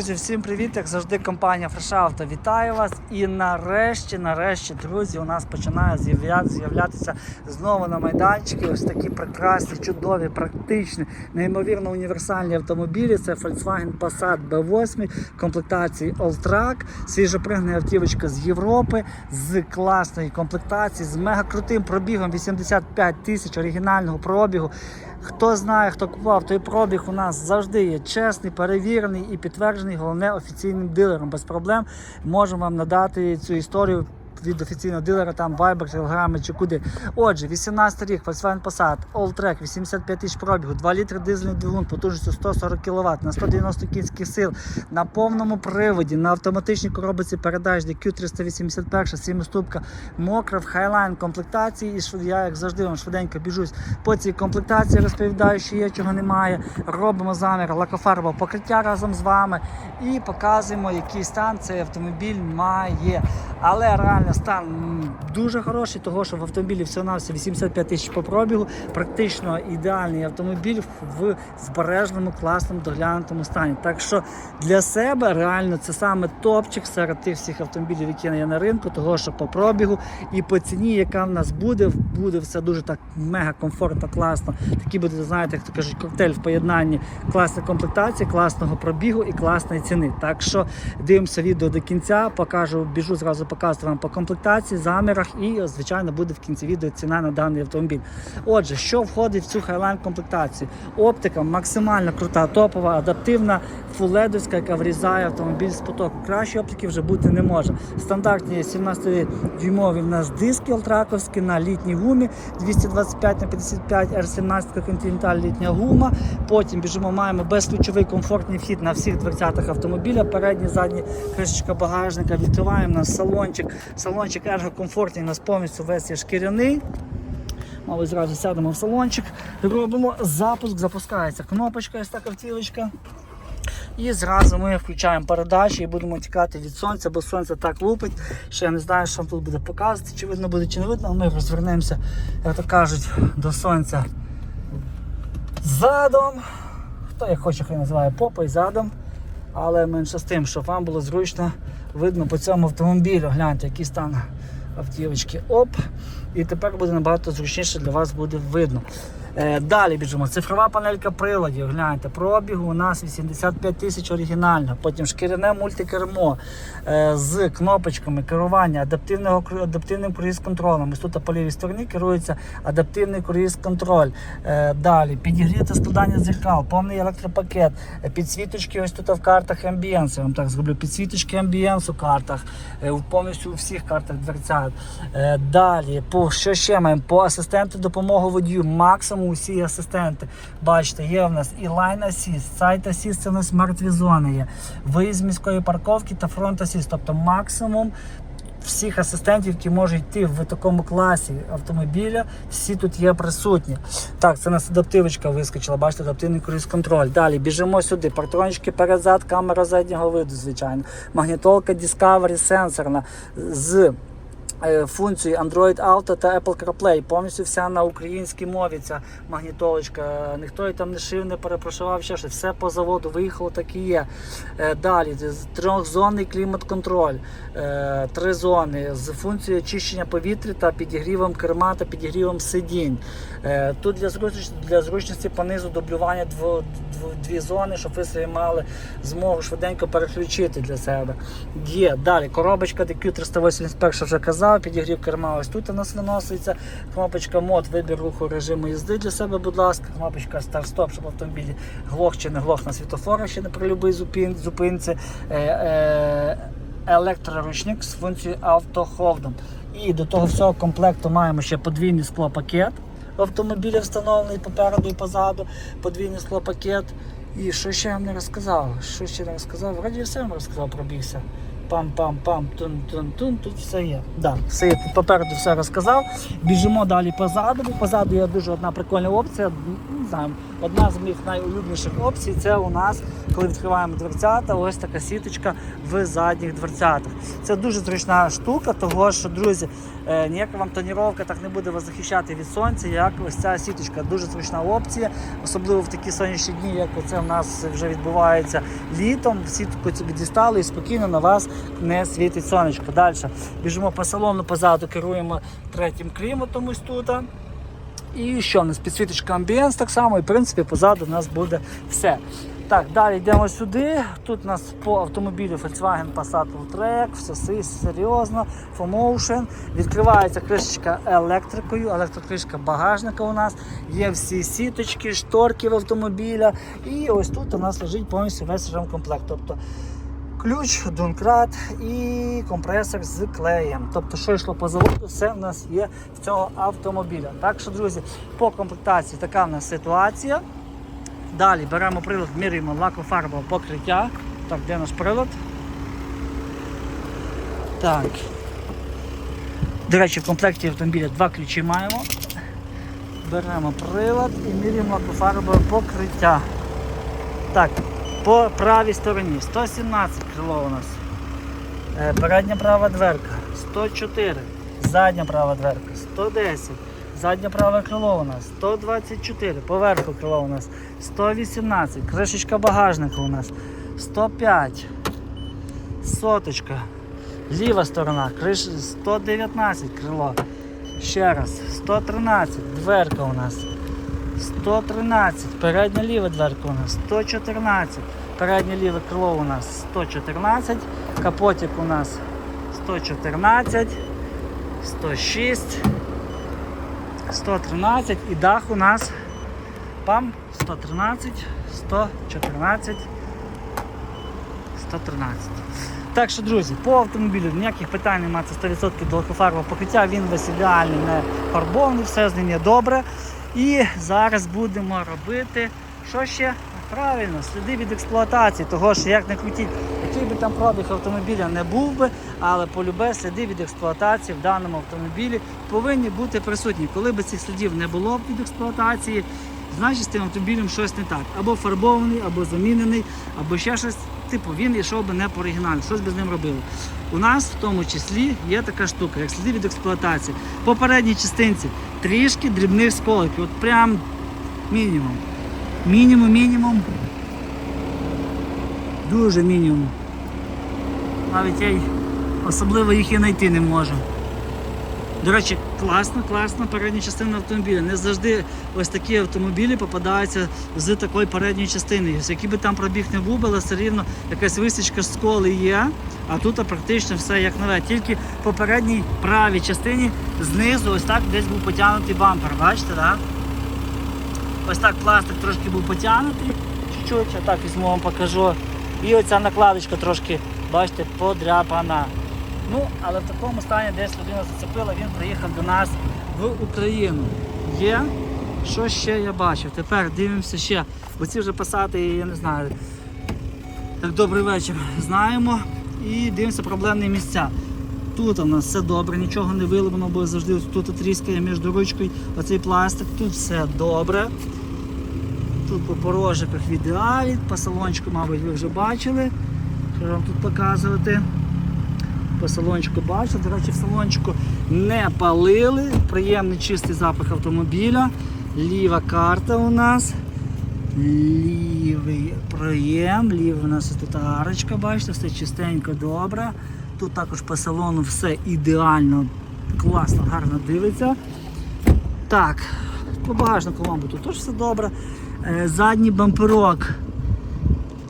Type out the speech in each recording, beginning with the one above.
Друзі, всім привіт! Як завжди, компанія Фрешавто вітаю вас. І нарешті, нарешті, друзі, у нас починає з'являтися знову на майданчики ось такі прекрасні, чудові, практичні, неймовірно універсальні автомобілі. Це Volkswagen Passat B8 комплектації Alltrack, свіжопригнана автівочка з Європи, з класної комплектації, з мега крутим пробігом 85 тисяч оригінального пробігу. Хто знає, хто купував, той пробіг у нас завжди є чесний, перевірений і підтверджений, головне офіційним дилером. Без проблем можемо вам надати цю історію від офіційного дилера, там Viber, Telegram чи куди. Отже, 18 рік, Volkswagen Passat, Alltrack, 85 тисяч пробігу, 2 літри дизельний двигун, потужністю 140 кВт, на 190 кінських сил, на повному приводі, на автоматичній коробці передач DQ381, 7-ступка, мокра в хайлайн комплектації. І я, як завжди, вам швиденько біжусь по цій комплектації, розповідаю, що є, чого немає. Робимо замір лакофарбового покриття разом з вами і показуємо, який стан цей автомобіль має. Але реально стан дуже хороший, того що в автомобілі всього на 85 тисяч по пробігу, практично ідеальний автомобіль в збережному, класному, доглянутому стані. Так що для себе реально це саме топчик серед тих всіх автомобілів, які є на ринку, того що по пробігу і по ціні, яка в нас буде, буде все дуже так мега комфортно, класно. Такі буде, знаєте, як то кажуть, коктейль в поєднанні класної комплектації, класного пробігу і класної ціни. Так що дивимося відео до кінця, покажу, біжу зразу показувати вам по комплектації, замірах і, звичайно, буде в кінці відео ціна на даний автомобіль. Отже, що входить в цю Highline комплектацію? Оптика максимально крута, топова, адаптивна, фуледовська, яка врізає автомобіль з потоку. Кращої оптики вже бути не може. Стандартні 17-дюймові в нас диски ультраковські на літній гумі 225 на 55 R17 Continental літня гума. Потім біжимо, маємо безключовий комфортний вхід на всіх дверцятах автомобіля. Передні, задні кришечка багажника. Відкриваємо на салончик. Салончик ергокомфортний, у нас повністю весь є шкіряний. Мабуть, зразу сядемо в салончик, робимо запуск, запускається кнопочка, ось така втілочка. І зразу ми включаємо передачі і будемо тікати від сонця, бо сонце так лупить, що я не знаю, що тут буде показувати, чи видно буде, чи не видно, а ми розвернемося, як то кажуть, до сонця задом. Хто як хоче, хай називає попою задом. Але менше з тим, щоб вам було зручно видно по цьому автомобілю. Гляньте, який стан автівочки. Оп. І тепер буде набагато зручніше для вас буде видно. Е, далі біжимо. Цифрова панелька приладів. Гляньте, пробігу у нас 85 тисяч оригінально. Потім шкіряне мультикермо е, з кнопочками керування адаптивного адаптивним круїз-контролем. Ось тут по лівій стороні керується адаптивний круїз-контроль. Е, далі підігріте складання дзеркал, повний електропакет, підсвіточки ось тут в картах Ambience. Я вам так зроблю. Підсвіточки Ambience у картах, повністю у всіх картах дверцят. Далі, по що ще маємо? По асистенту допомоги водію. Максимум усі асистенти. Бачите, є в нас і Line Assist, Site Assist, це у нас мертві зони є. Виїзд з міської парковки та Front Assist. Тобто максимум всіх асистентів, які можуть йти в такому класі автомобіля, всі тут є присутні. Так, це у нас адаптивочка вискочила, бачите, адаптивний круїз-контроль. Далі біжимо сюди. Партрончики перед-зад, камера заднього виду, звичайно. Магнітолка Discovery сенсорна з функції Android Auto та Apple CarPlay. Повністю вся на українській мові ця магнітолочка. Ніхто її там не шив, не перепрошував, ще щось. Все по заводу виїхало, так і є. Е, Далі трьохзонний клімат-контроль, е, три зони з функцією очищення повітря та підігрівом керма та підігрівом сидінь. Е, Тут для зручності, для зручності понизу дублювання дво, дво- дві зони, щоб ви собі мали змогу швиденько переключити для себе. Є далі коробочка DQ381 вже казав, підігрів керма ось тут у нас виноситься. Кнопочка мод, вибір руху режиму їзди для себе, будь ласка. Кнопочка старт-стоп, щоб автомобіль глох чи не глох на світофорах, ще не любій зупин, зупинці. Е, е, електроручник з функцією автохолдом. І до того всього комплекту маємо ще подвійний склопакет в встановлений попереду і позаду, подвійний склопакет. І що ще я вам не розказав? Що ще не розказав? Вроді все вам розказав, пробігся. Пам-пам-пам, тун-тун-тун, тут все є. Да, все є. Попереду все розказав. Біжимо далі позаду, позаду є дуже одна прикольна опція. Знаю, одна з моїх найулюбленіших опцій це у нас, коли відкриваємо дверцята, ось така сіточка в задніх дверцятах. Це дуже зручна штука, того що, друзі, е, ніяка вам тоніровка так не буде вас захищати від сонця, як ось ця сіточка. Дуже зручна опція, особливо в такі сонячні дні, як це в нас вже відбувається літом. Сітку цю дістали і спокійно на вас не світить сонечко. Далі біжимо по салону, позаду керуємо третім кліматом ось тут. І що у нас підсвіточка амбієнс так само, і в принципі позаду у нас буде все. Так, далі йдемо сюди. Тут у нас по автомобілю Volkswagen Passat Alltrack, все серйозно, FOMotion. Відкривається кришечка електрикою, електрокришка багажника у нас. Є всі сіточки, шторки в автомобіля. І ось тут у нас лежить повністю весь ремкомплект. Тобто ключ, донкрат і компресор з клеєм. Тобто, що йшло по заводу, все в нас є в цього автомобіля. Так що, друзі, по комплектації така в нас ситуація. Далі беремо прилад, міряємо лакофарбове покриття. Так, де наш прилад? Так. До речі, в комплекті автомобіля два ключі маємо. Беремо прилад і міряємо лакофарбове покриття. Так, по правій стороні 117 крило у нас. Е, Передня права дверка 104. Задня права дверка 110. Заднє праве крило у нас 124. Поверху крило у нас 118. Кришечка багажника у нас 105. Соточка. Ліва сторона, криш 119 крило. Ще раз, 113. Дверка у нас 113, передня ліва дверка у нас 114, переднє ліве крило у нас 114, капотик у нас 114, 106, 113 і дах у нас пам 113, 114, 113. Так що, друзі, по автомобілю ніяких питань немає, це 100% лакофарбове покриття, він весь ідеальний, не фарбований, все з ним є добре. І зараз будемо робити, що ще? Правильно, сліди від експлуатації, того що як не крутіть, який би там пробіг автомобіля не був би, але полюбе сліди від експлуатації в даному автомобілі повинні бути присутні. Коли б цих слідів не було від експлуатації, значить з тим автомобілем щось не так. Або фарбований, або замінений, або ще щось. Типу він йшов би не по оригіналу, щось би з ним робили. У нас в тому числі є така штука, як сліди від експлуатації. По передній частинці трішки дрібних сколиків. От прям мінімум. Мінімум, мінімум. Дуже мінімум. Навіть я особливо їх і знайти не можу. До речі, класно, класна передня частина автомобіля. Не завжди ось такі автомобілі попадаються з такої передньої частини. Ось Який би там пробіг не був, але все рівно якась висічка з сколи є, а тут практично все як нове. Тільки по передній правій частині знизу ось так десь був потягнутий бампер. Бачите, так? Ось так пластик трошки був потягнутий, чуть-чуть, а так візьму вам покажу. І оця накладочка трошки, бачите, подряпана. Ну, але в такому стані десь людина зацепила, він приїхав до нас в Україну. Є. Що ще я бачив? Тепер дивимося ще. Оці вже пасати, я не знаю. Так, добрий вечір. Знаємо. І дивимося проблемні місця. Тут у нас все добре, нічого не виломано, бо завжди тут тріскає між ручкою оцей пластик. Тут все добре. Тут по порожиках в ідеалі, по салончику, мабуть, ви вже бачили. Що вам тут показувати? По салончику бачите. До речі, в салончику не палили. Приємний чистий запах автомобіля. Ліва карта у нас. Лівий проєм, лівий у нас тут арочка, бачите, все чистенько, добре. Тут також по салону все ідеально, класно, гарно дивиться. Так, по багажнику, мабуть, тут теж все добре. Е, Задній бамперок.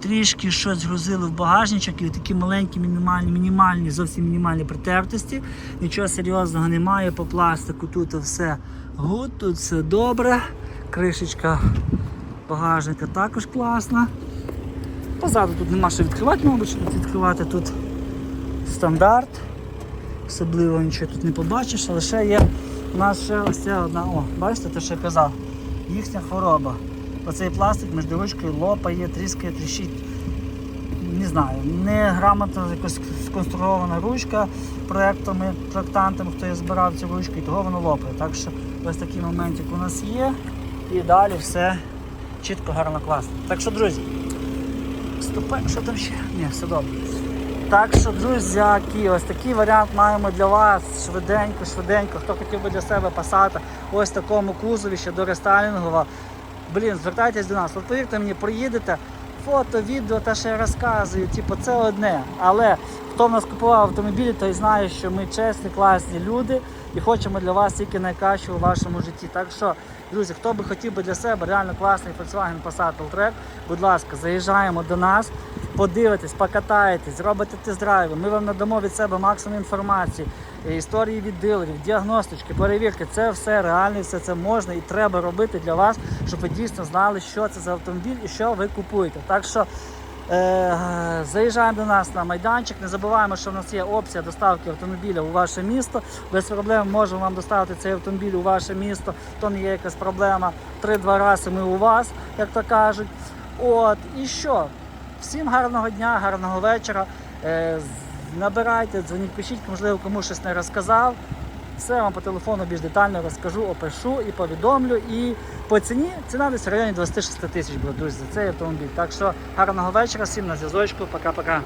Трішки щось грузили в багажничок і такі маленькі, мінімальні, мінімальні, зовсім мінімальні притертості. Нічого серйозного немає по пластику. Тут все гуд, тут все добре. Кришечка багажника також класна. Позаду тут нема що відкривати, мабуть, що тут відкривати тут стандарт. Особливо нічого тут не побачиш, але ще є у нас ще ось ця одна, о, бачите, те, що я казав, їхня хвороба. Оцей пластик між ручкою лопає, тріскає, тріщить. Не знаю, не грамотно якось сконструована ручка проектами, проектантами, хто її збирав цю ручку, і того воно лопає. Так що ось такий моментик у нас є. І далі все чітко, гарно, класно. Так що, друзі, ступай, що там ще? Ні, все добре. Так що, друзяки, ось такий варіант маємо для вас швиденько, швиденько. Хто хотів би для себе пасати ось такому кузові ще до рестайлінгова. Блін, звертайтесь до нас. От повірте мені, приїдете, фото, відео, що я розказую, типу, це одне. Але хто в нас купував автомобілі, той знає, що ми чесні, класні люди і хочемо для вас тільки найкраще у вашому житті. Так що, друзі, хто би хотів би для себе реально класний Volkswagen Passat Alltrack, будь ласка, заїжджаємо до нас, подивитесь, покатаєтесь, зробите тест-драйви. Ми вам надамо від себе максимум інформації, е, історії від дилерів, діагностички, перевірки. Це все реально, все це можна і треба робити для вас, щоб ви дійсно знали, що це за автомобіль і що ви купуєте. Так що Е, Заїжджаємо до нас на майданчик. Не забуваємо, що в нас є опція доставки автомобіля у ваше місто. Без проблем можемо вам доставити цей автомобіль у ваше місто. То не є якась проблема. Три-два рази ми у вас, як то кажуть. От і що? Всім гарного дня, гарного вечора. Е, Набирайте, дзвоніть, пишіть, можливо, комусь щось не розказав. Все вам по телефону більш детально розкажу, опишу і повідомлю. І по ціні ціна десь в районі 26 тисяч буде, друзі, за цей автомобіль. Так що гарного вечора, всім на зв'язочку, пока-пока.